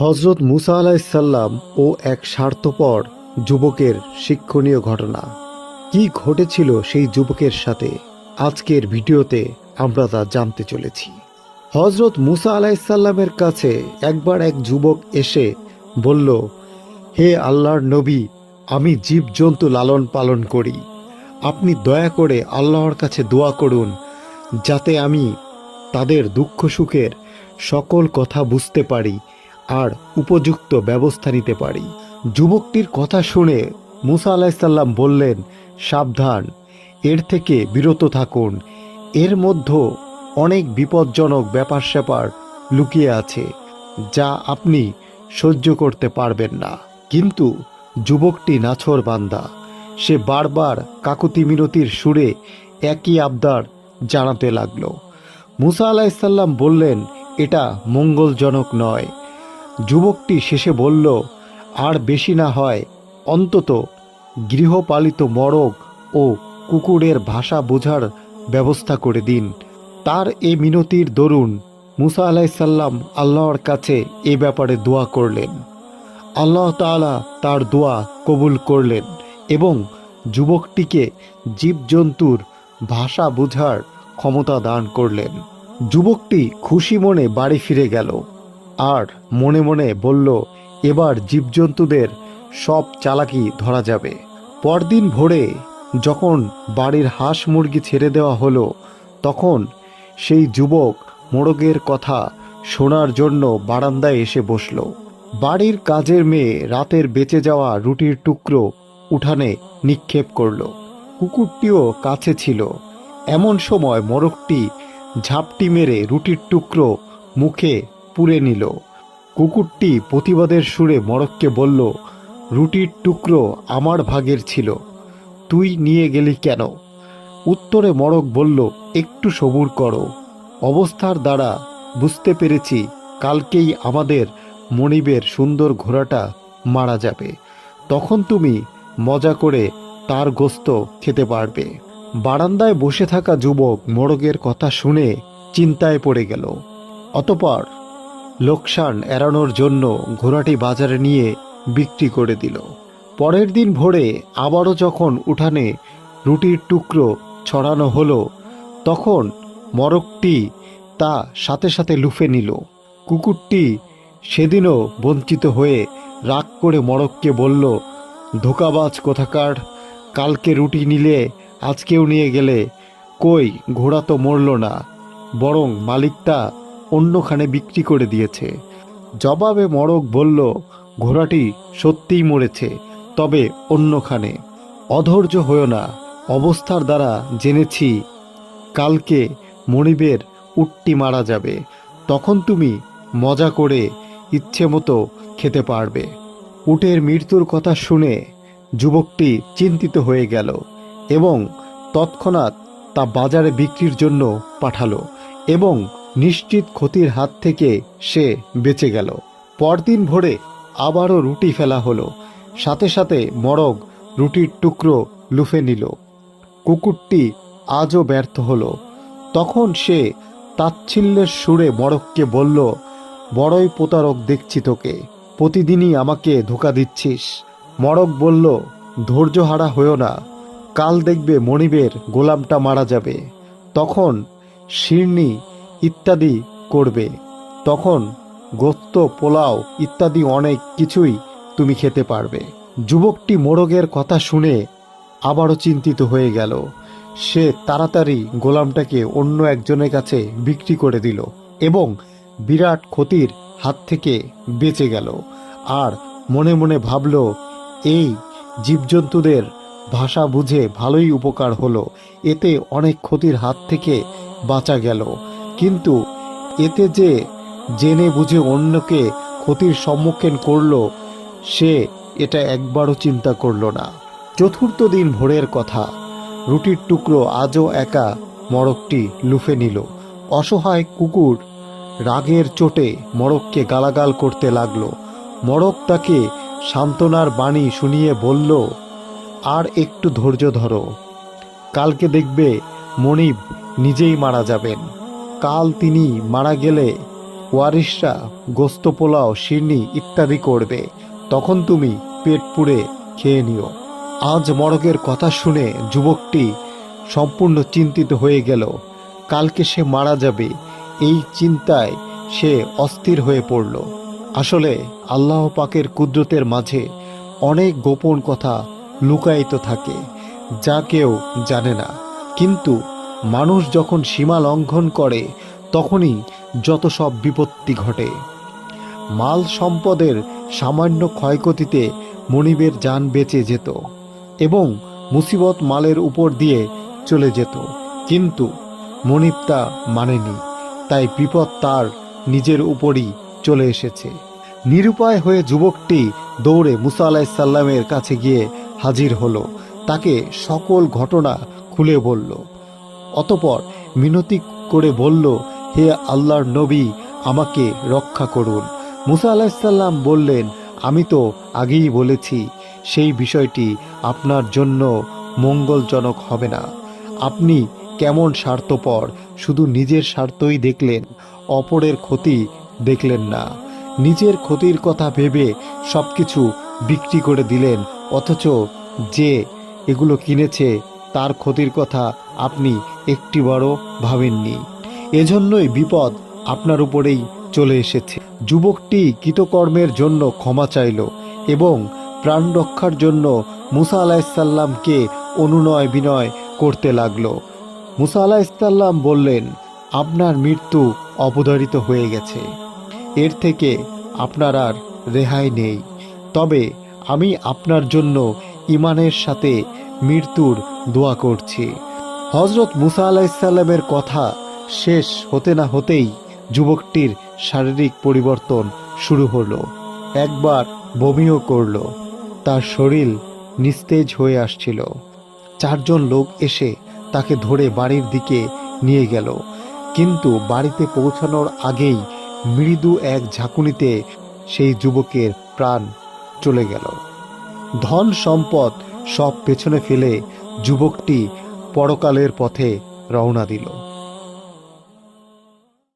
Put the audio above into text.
হজরত মুসা আলাইসাল্লাম ও এক স্বার্থপর যুবকের শিক্ষণীয় ঘটনা। কি ঘটেছিল সেই যুবকের সাথে? আজকের ভিডিওতে আমরা তা জানতে চলেছি। হজরত মুসা আলাইসাল্লামের কাছে একবার এক যুবক এসে বলল, হে আল্লাহর নবী, আমি জীবজন্তু লালন পালন করি। আপনি দয়া করে আল্লাহর কাছে দোয়া করুন, যাতে আমি তাদের দুঃখ সুখের সকল কথা বুঝতে পারি আর উপযুক্ত ব্যবস্থা নিতে পারি। যুবকটির কথা শুনে মুসা আলাইসাল্লাম বললেন, সাবধান, এর থেকে বিরত থাকুন। এর মধ্যে অনেক বিপজ্জনক ব্যাপার স্যাপার লুকিয়ে আছে, যা আপনি সহ্য করতে পারবেন না। কিন্তু যুবকটি নাছর বান্দা, সে বারবার কাকুতি মিনতির সুরে একই আবদার জানাতে লাগল। মুসা আলাইসাল্লাম বললেন, এটা মঙ্গলজনক নয়। যুবকটি শেষে বলল, আর বেশি না হয়, অন্তত গৃহপালিত মরগ ও কুকুরের ভাষা বোঝার ব্যবস্থা করে দিন। তার এ মিনতির দরুন মুসা আলাইসাল্লাম আল্লাহর কাছে এ ব্যাপারে দোয়া করলেন। আল্লাহ তাআলা তার দোয়া কবুল করলেন এবং যুবকটিকে জীবজন্তুর ভাষা বোঝার ক্ষমতা দান করলেন। যুবকটি খুশি মনে বাড়ি ফিরে গেল। আর মনে মনে বলল, এবার জীবজন্তুদের সব চালাকি ধরা যাবে। পরদিন ভোরে যখন বাড়ির হাঁস মুরগি ছেড়ে দেওয়া হলো, তখন সেই যুবক মোড়গের কথা শোনার জন্য বারান্দায় এসে বসল। বাড়ির কাজের মেয়ে রাতের বেঁচে যাওয়া রুটির টুকরো উঠানে নিক্ষেপ করল। কুকুরটিও কাছে ছিল। এমন সময় মোরগটি ঝাপটি মেরে রুটির টুকরো মুখে পুড়ে নিল। কুকুরটি প্রতিবাদের সুরে মরককে বলল, রুটির টুকরো আমার ভাগের ছিল, তুই নিয়ে গেলি কেন? উত্তরে মরক বলল, একটু সবুর করো। অবস্থার দ্বারা বুঝতে পেরেছি, কালকেই আমাদের মনিবের সুন্দর ঘোড়াটা মারা যাবে। তখন তুমি মজা করে তার গোস্ত খেতে পারবে। বারান্দায় বসে থাকা যুবক মোরগের কথা শুনে চিন্তায় পড়ে গেল। অতপর লোকসান এড়ানোর জন্য ঘোড়াটি বাজারে নিয়ে বিক্রি করে দিল। পরের দিন ভোরে আবারও যখন উঠানে রুটির টুকরো ছড়ানো হলো, তখন মরকটি তা সাথে সাথে লুফে নিল। কুকুরটি সেদিনও বঞ্চিত হয়ে রাগ করে মরককে বলল, ধোকাবাজ কোথাকার, কালকে রুটি নিলে আজকেও নিয়ে গেলে কই ঘোড়া তো মরল না, বরং মালিকটা অন্যখানে বিক্রি করে দিয়েছে। জবাবে মরক বলল, ঘোড়াটি সত্যিই মরেছে, তবে অন্যখানে। অধৈর্য হয়েও না, অবস্থার দ্বারা জেনেছি, কালকে মনিবের উটটি মারা যাবে, তখন তুমি মজা করে ইচ্ছে মতো খেতে পারবে। উটের মৃত্যুর কথা শুনে যুবকটি চিন্তিত হয়ে গেল এবং তৎক্ষণাৎ তা বাজারে বিক্রির জন্য পাঠালো এবং নিশ্চিত ক্ষতির হাত থেকে সে বেঁচে গেল। পরদিন ভোরে আবারও রুটি ফেলা হলো। সাথে সাথে মরগ রুটির টুকরো লুফে নিল। কুকুরটি আজও ব্যর্থ হলো। তখন সে তাচ্ছিল্যের সুরে মরককে বলল, বড়ই প্রতারক দেখছি তোকে। প্রতিদিনই আমাকে ধোকা দিচ্ছিস। মরক বলল, ধৈর্য হারা হয়েও না। কাল দেখবে মনিবের গোলামটা মারা যাবে। তখন শিরনি ইত্যাদি করবে। তখন গোস্ত, পোলাও ইত্যাদি অনেক কিছুই তুমি খেতে পারবে। যুবকটি মোরগের কথা শুনে আবারও চিন্তিত হয়ে গেল। সে তাড়াতাড়ি গোলামটাকে অন্য একজনের কাছে বিক্রি করে দিল এবং বিরাট ক্ষতির হাত থেকে বেঁচে গেল। আর মনে মনে ভাবল, এই জীবজন্তুদের ভাষা বুঝে ভালোই উপকার হলো। এতে অনেক ক্ষতির হাত থেকে বাঁচা গেল। কিন্তু এতে যে জেনে বুঝে অন্যকে ক্ষতির সম্মুখীন করল, সে এটা একবারও চিন্তা করল না। চতুর্থ দিন ভোরের কথা, রুটির টুকরো আজও একা মরকটি লুফে নিল। অসহায় কুকুর রাগের চোটে মরককে গালাগাল করতে লাগল। মরক তাকে সান্ত্বনার বাণী শুনিয়ে বলল, আর একটু ধৈর্য ধরো। কালকে দেখবে মনিব নিজেই মারা যাবেন। কাল তিনি মারা গেলে ওয়ারিশরা গোস্ত পোলাও, শিরনি ইত্যাদি করবে। তখন তুমি পেট পুড়ে খেয়ে নিও। আজ মরগের কথা শুনে যুবকটি সম্পূর্ণ চিন্তিত হয়ে গেল। কালকে সে মারা যাবে, এই চিন্তায় সে অস্থির হয়ে পড়ল। আসলে আল্লাহ পাকের কুদরতের মাঝে অনেক গোপন কথা লুকায়িত থাকে, যা কেউ জানে না। কিন্তু মানুষ যখন সীমা লঙ্ঘন করে, তখনই যত সব বিপত্তি ঘটে। মাল সম্পদের সামান্য ক্ষয়ক্ষতিতে মনিবের যান বেঁচে যেত এবং মুসিবত মালের উপর দিয়ে চলে যেত। কিন্তু মনিব তা মানেনি, তাই বিপদ তার নিজের উপরই চলে এসেছে। নিরুপায় হয়ে যুবকটি দৌড়ে মুসা আলাহিসাল্লামের কাছে গিয়ে হাজির হলো। তাকে সকল ঘটনা খুলে বলল অতপর মিনতি করে বলল, হে আল্লাহর নবী, আমাকে রক্ষা করুন। মুসা আলাহিসাল্লাম বললেন, আমি তো আগেই বলেছি, সেই বিষয়টি আপনার জন্য মঙ্গলজনক হবে না। আপনি কেমন স্বার্থপর, শুধু নিজের স্বার্থই দেখলেন, অপরের ক্ষতি দেখলেন না। নিজের ক্ষতির কথা ভেবে সব কিছু বিক্রি করে দিলেন, অথচ যে এগুলো কিনেছে, তার ক্ষতির কথা আপনি একটি একটিবারও ভাবেননি। এজন্যই বিপদ আপনার উপরেই চলে এসেছে। যুবকটি কৃতকর্মের জন্য ক্ষমা চাইল এবং প্রাণ রক্ষার জন্য মুসা আলাহিসাল্লামকে অনুনয় বিনয় করতে লাগল। মুসা আলাহিসাল্লাম বললেন, আপনার মৃত্যু অবধারিত হয়ে গেছে। এর থেকে আপনার আর রেহাই নেই। তবে আমি আপনার জন্য ইমানের সাথে মৃত্যুর দোয়া করছি। হজরত মুসা আলাইসাল্লামের কথা শেষ হতে না হতেই যুবকটির শারীরিক পরিবর্তন শুরু হলো। একবার বমিও করল। তার শরীর নিস্তেজ হয়ে আসছিল। চারজন লোক এসে তাকে ধরে বাড়ির দিকে নিয়ে গেল। কিন্তু বাড়িতে পৌঁছানোর আগেই মৃদু এক ঝাঁকুনিতে সেই যুবকের প্রাণ চলে গেল। ধন সম্পদ সব পেছনে ফেলে যুবকটি পরকালের পথে রওনা দিল।